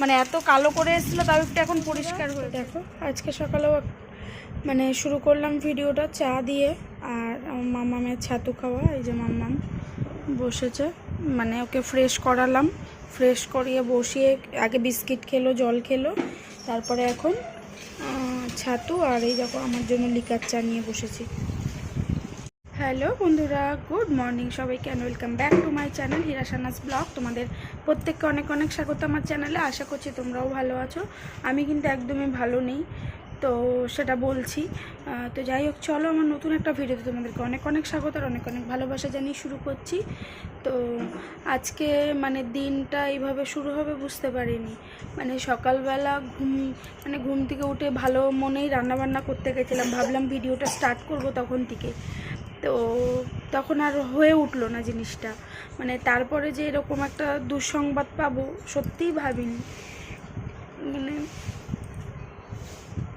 মানে এত কালো করে এসেছিল, তাও একটু এখন পরিষ্কার হয়ে দেখো, আজকে সকালেও মানে শুরু করলাম ভিডিওটা চা দিয়ে, আর আমার মামামের ছাতু খাওয়া, এই যে মাম্মাম বসেছে। মানে ওকে ফ্রেশ করালাম। ফ্রেশ করিয়ে বসিয়ে আগে বিস্কিট খেলো, জল খেলো, তারপরে এখন ছাতু আর এই দেখো, আমার জন্য লিকার চা নিয়ে বসেছি। হ্যালো বন্ধুরা গুড মর্নিং সবাইকে and welcome back to my channel হিরাসানাস blog তোমাদের প্রত্যেককে অনেক অনেক স্বাগত আমার চ্যানেলে। আশা করছি তোমরাও ভালো আছো। আমি কিন্তু একদমই ভালো নেই, তো সেটা বলছি। তো যাই হোক, চলো আমার নতুন একটা ভিডিওতে তোমাদেরকে অনেক অনেক স্বাগত আর অনেক অনেক ভালোবাসা জানিয়ে শুরু করছি। তো আজকে মানে দিনটা এইভাবে শুরু হবে বুঝতে পারিনি। মানে সকালবেলা ঘুম মানে ঘুম থেকে উঠে ভালো মনেই রান্নাবান্না করতে গেছিলাম। ভাবলাম ভিডিওটা স্টার্ট করব তখন থেকে। তো তখন আর হয়ে উঠল না জিনিসটা। মানে তারপরে যে এরকম একটা দুঃসংবাদ পাবো, সত্যিই ভাবিনি। মানে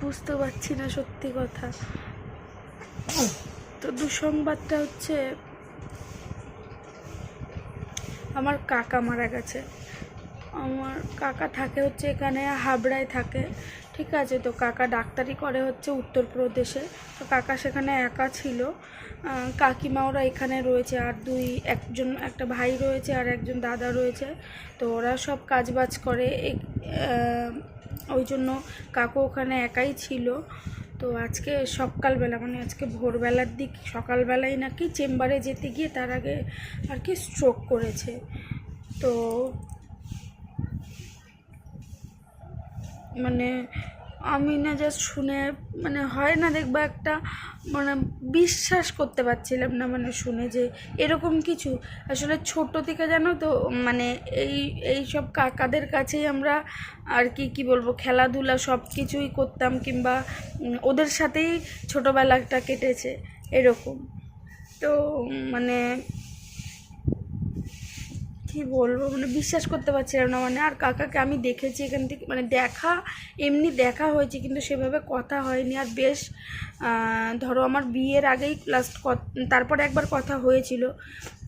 বুঝতে পারছি না সত্যি কথা। তো দুঃসংবাদটা হচ্ছে, আমার কাকা মারা গেছে। আমার কাকা থাকে হচ্ছে এখানে, হাবড়ায় থাকে। ঠিক আছে, তো কাকা ডাক্তারি করে হচ্ছে উত্তরপ্রদেশে। তো কাকা সেখানে একা ছিল। কাকিমা ওরা এখানে রয়েছে, আর দুই, একজন, একটা ভাই রয়েছে আর একজন দাদা রয়েছে। তো ওরা সব কাজবাজ করে। ওই জন্য কাকু ওখানে একাই ছিল। তো আজকে সকালবেলা মানে আজকে ভোরবেলার দিক, সকালবেলায় নাকি চেম্বারে যেতে গিয়ে তার আগে আর কি স্ট্রোক করেছে। তো মানে আমি না জাস্ট শুনে মানে হয় না দেখবা একটা মানে বিশ্বাস করতে পারছিলাম না মানে শুনে যে এরকম কিছু। আসলে ছোট থেকে জানো তো মানে এই এই সব কাকাদের কাছেই আমরা আর কি কি বলব, খেলাধুলা সব কিছুই করতাম কিংবা ওদের সাথেই ছোটোবেলাটা কেটেছে, এরকম। তো মানে কি বলব? মানে বিশ্বাস করতে পারছিলাম না মানে আর কাকাকে আমি দেখেছি এখান থেকে মানে দেখা, এমনি দেখা হয়েছে কিন্তু সেভাবে কথা হয়নি। আর বেশ ধরো আমার বিয়ের আগেই লাস্ট তারপরে একবার কথা হয়েছিল।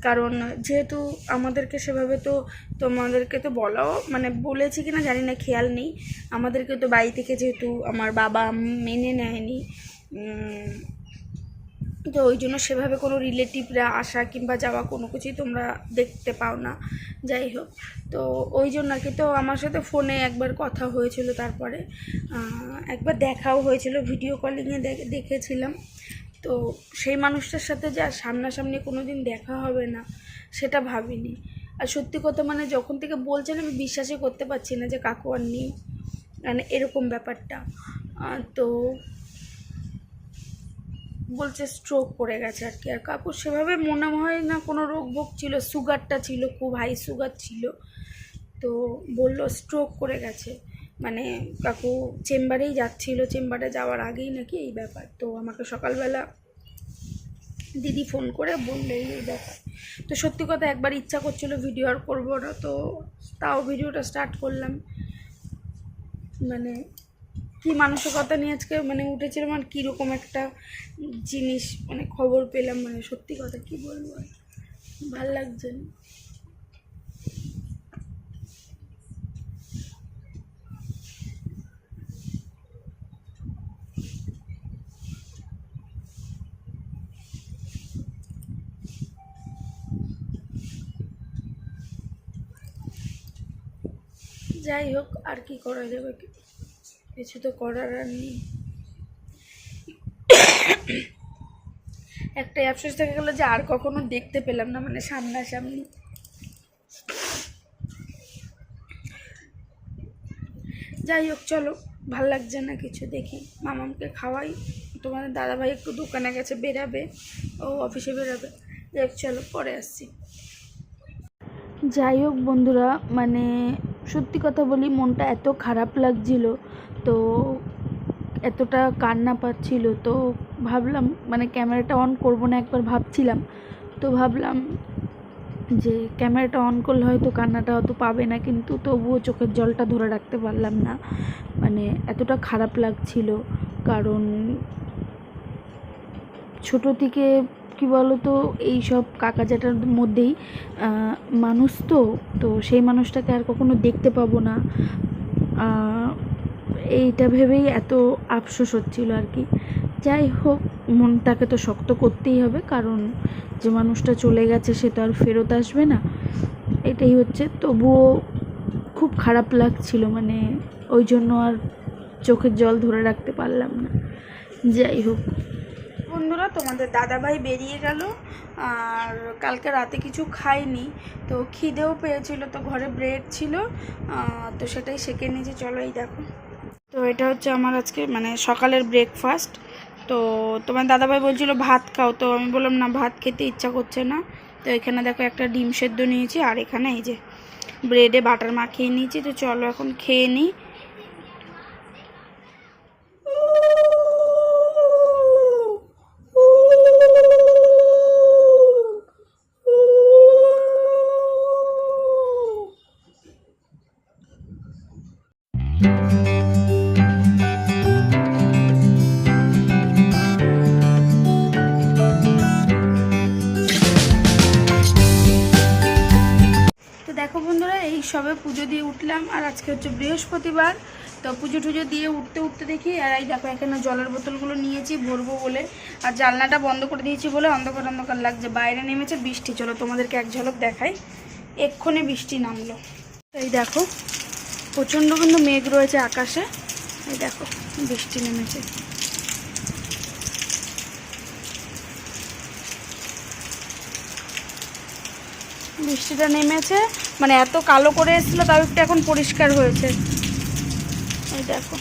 কারণ যেহেতু আমাদেরকে সেভাবে তো তোমাদেরকে তো বলাও মানে বলেছি কি না জানি না, খেয়াল নেই। আমাদেরকে তো বাড়ি থেকে যেহেতু আমার বাবা মেনে নেয়নি তো ওই জন্য সেভাবে কোনো রিলেটিভরা আসা কিংবা যাওয়া কোনো কিছুই তোমরা দেখতে পাও না। যাই হোক, তো ওই জন্য আর কি। তো আমার সাথে ফোনে একবার কথা হয়েছিল তারপরে একবার দেখাও হয়েছিল, ভিডিও কলিংয়ে দেখেছিলাম। তো সেই মানুষটার সাথে যে আর সামনাসামনি কোনো দিন দেখা হবে না, সেটা ভাবিনি। আর সত্যি কথা মানে যখন থেকে বলছেন আমি বিশ্বাসই করতে পারছি না যে কাকু আর নেই মানে এরকম ব্যাপারটা। তো বলছে স্ট্রোক করে গেছে আর কি। আর কাকুর সেভাবে মনে হয় না কোনো রোগ ভোগ ছিল সুগারটা ছিল, খুব হাই সুগার ছিল। তো বলল স্ট্রোক করে গেছে। মানে কাকু চেম্বারেই যাচ্ছিল, চেম্বারে যাওয়ার আগেই নাকি এই ব্যাপার। তো আমাকে সকালবেলা দিদি ফোন করে বলল, এই এই ব্যাপার। তো সত্যি কথা একবার ইচ্ছা করছিল ভিডিও আর করব না, তো তাও ভিডিওটা স্টার্ট করলাম। মানে কি মানসিকতা নিয়ে আজকে মানে উঠেছিলাম আর কীরকম একটা জিনিস মানে খবর পেলাম মানে সত্যি কথা কি বলব আর ভালো লাগছে না। যাই হোক, আর কি করা যাবে? কিছু তো করার আর নেই। একটা অ্যাপসোস থেকে গেলো যে আর কখনো দেখতে পেলাম না মানে সামনাসামনি। যাই হোক, চলো, ভালো লাগছে না কিছু, দেখি। মামামকে খাওয়াই। তোমার দাদাভাই একটু দোকানে গেছে, বেরাবে। ও অফিসে বেরাবে। যাই হোক, চলো, পরে আসছি। যাই হোক, বন্ধুরা মানে সত্যি কথা বলি, মনটা এত খারাপ লাগছিল, তো এতটা কান্না পাচ্ছিল, তো ভাবলাম মানে ক্যামেরাটা অন করব না একবার ভাবছিলাম, তো ভাবলাম যে ক্যামেরাটা অন করলে হয়তো কান্নাটা অত পাবে না, কিন্তু তবুও চোখের জলটা ধরে রাখতে পারলাম না। মানে এতটা খারাপ লাগছিল, কারণ ছোট থেকে কি বলতো এই সব কাকা জ্যাঠার মধ্যেই মানুষ তো তো সেই মানুষটাকে আর কখনো দেখতে পাবো না। এইটা ভেবেই এত আফসোস হচ্ছিল আর কি। যাই হোক, মনটাকে তো শক্ত করতেই হবে, কারণ যে মানুষটা চলে গেছে সে তো আর ফেরত আসবে না। এটাই হচ্ছে, তবুও খুব খারাপ লাগছিল মানে ওই জন্য আর চোখের জল ধরে রাখতে পারলাম না। যাই হোক। বন্ধুরা, তোমাদের দাদাভাই বেরিয়ে গেল, আর কালকে রাতে কিছু খাইনি তো খিদেও পেয়েছিল, তো ঘরে ব্রেড ছিল তো সেটাই সেকে নিয়েছি। চলো এই দেখো। তো এটা হচ্ছে আমার আজকে মানে সকালের ব্রেকফাস্ট তো তোমার দাদাভাই বলছিল, ভাত খাও। তো আমি বললাম, না, ভাত খেতে ইচ্ছা করছে না। তো এখানে দেখো একটা ডিম সেদ্ধ নিয়েছি, আর এখানে এই যে ব্রেডে বাটার মাখিয়ে নিয়েছি। তো চলো এখন খেয়ে নিই। পুজো দিয়ে উঠলাম, আর আজকে হচ্ছে বৃহস্পতিবার, তো পুজো টুজো দিয়ে উঠতে উঠতে দেখি, আর এই দেখো এখানে জলের বোতলগুলো নিয়েছি, ভরবো বলে। আর জানলাটা বন্ধ করে দিয়েছি বলে অন্ধকার অন্ধকার লাগছে, বাইরে নেমেছে বৃষ্টি। চলো তোমাদেরকে এক ঝলক দেখাই, এক্ষণে বৃষ্টি নামলো। এই দেখো, প্রচণ্ড কিন্তু মেঘ রয়েছে আকাশে, এই দেখো বৃষ্টি নেমেছে। বৃষ্টিটা নেমেছে। মানে এত কালো করে এসেছিল তাও একটু এখন পরিষ্কার হয়েছে। এই দেখো।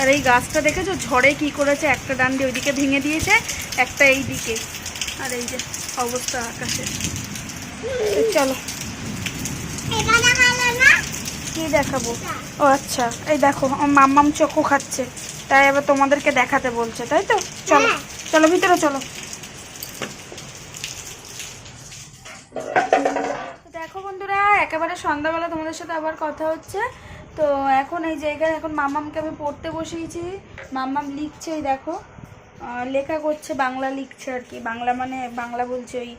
আর এই গাছটা দেখেছ? ঝড়ে কি করেছে? একটা ডান্ডি ওইদিকে ভেঙে দিয়েছে একটা এই দিকে আর এই যে অবস্থা আকাশে। চলো। কি দেখাবো? ও আচ্ছা এই দেখো আমার মাম্মাম চকু খাচ্ছে। তাই আবার তোমাদেরকে দেখাতে বলছে তাই তো? চলো চলো ভিতরে চলো। একেবারে সন্ধ্যাবেলা তোমাদের সাথে আবার কথা হচ্ছে। তো এখন এই জায়গায় এখন মাম্মামকে আমি পড়তে বসিয়েছি। মামাম লিখছে দেখো লেখা করছে, বাংলা লিখছে আর কি। বাংলা মানে বাংলা বলছে ওই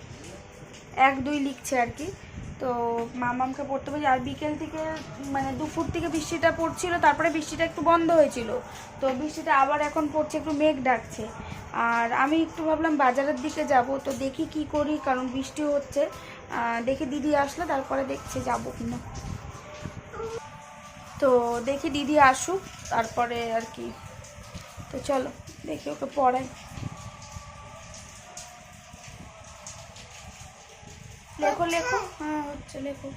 এক দুই লিখছে আর কি। তো মামামকে পড়তে বসে আর বিকেল থেকে মানে দুপুর থেকে বৃষ্টিটা পড়ছিল, তারপরে বৃষ্টিটা একটু বন্ধ হয়েছিল। তো বৃষ্টিটা আবার এখন পড়ছে, একটু মেঘ ডাকছে। আর আমি একটু ভাবলাম বাজারের দিকে যাব, তো দেখি কি করি, কারণ বৃষ্টি হচ্ছে। দেখি দিদি আসলে, তারপরে দেখছি যাব কিনা। তো দেখি দিদি আসুক, তারপরে আর কি। তো চলো, দেখি ওকে পড়াই। লেখো লেখো। হ্যাঁ হচ্ছে, লেখো।